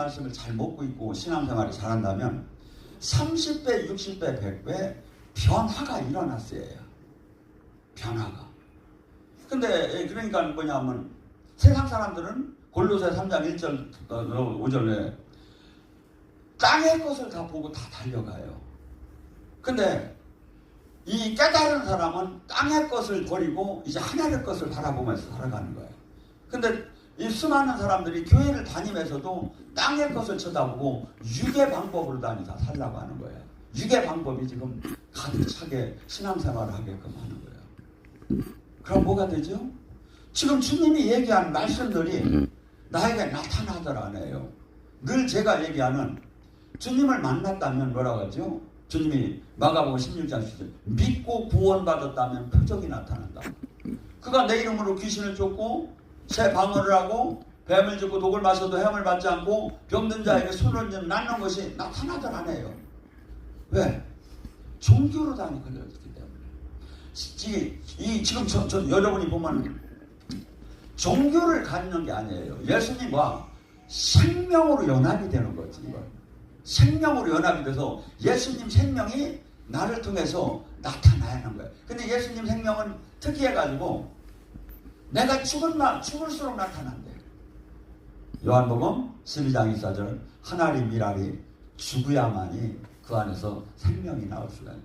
말씀을 잘 먹고 있고 신앙생활이 잘한다면 30배, 60배, 100배 변화가 일어났어요. 변화가. 근데 그러니까 뭐냐면 세상 사람들은 골로새 3장 1절 5절에 땅의 것을 다 보고 다 달려가요. 근데 이 깨달은 사람은 땅의 것을 버리고 이제 하늘의 것을 바라보면서 살아가는 거예요. 근데 이 수많은 사람들이 교회를 다니면서도 땅의 것을 쳐다보고 육의 방법으로 다니다 살라고 하는 거예요. 육의 방법이 지금 가득 차게 신앙생활을 하게끔 하는 거예요. 그럼 뭐가 되죠? 지금 주님이 얘기한 말씀들이 나에게 나타나더라네요. 늘 제가 얘기하는 주님을 만났다면 뭐라고 하죠? 주님이 마가복음 16장 10절 믿고 구원받았다면 표적이 나타난다. 그가 내 이름으로 귀신을 쫓고 새 방어를 하고 뱀을 쫓고 독을 마셔도 해함을 받지 않고 병든 자에게 손을 좀 낫는 것이 나타나더라네요. 왜? 종교로 다니 걸렸기 때문에. 이, 이 지금 저, 저 여러분이 보면 종교를 갖는 게 아니에요. 예수님과 생명으로 연합이 되는 거지. 생명으로 연합이 돼서 예수님 생명이 나를 통해서 나타나야 하는 거예요. 근데 예수님 생명은 특이해가지고 내가 날 죽을수록 나타난대. 요한복음 12장 24절 하나님 미랄이 죽어야만이 그 안에서 생명이 나올 수가 있는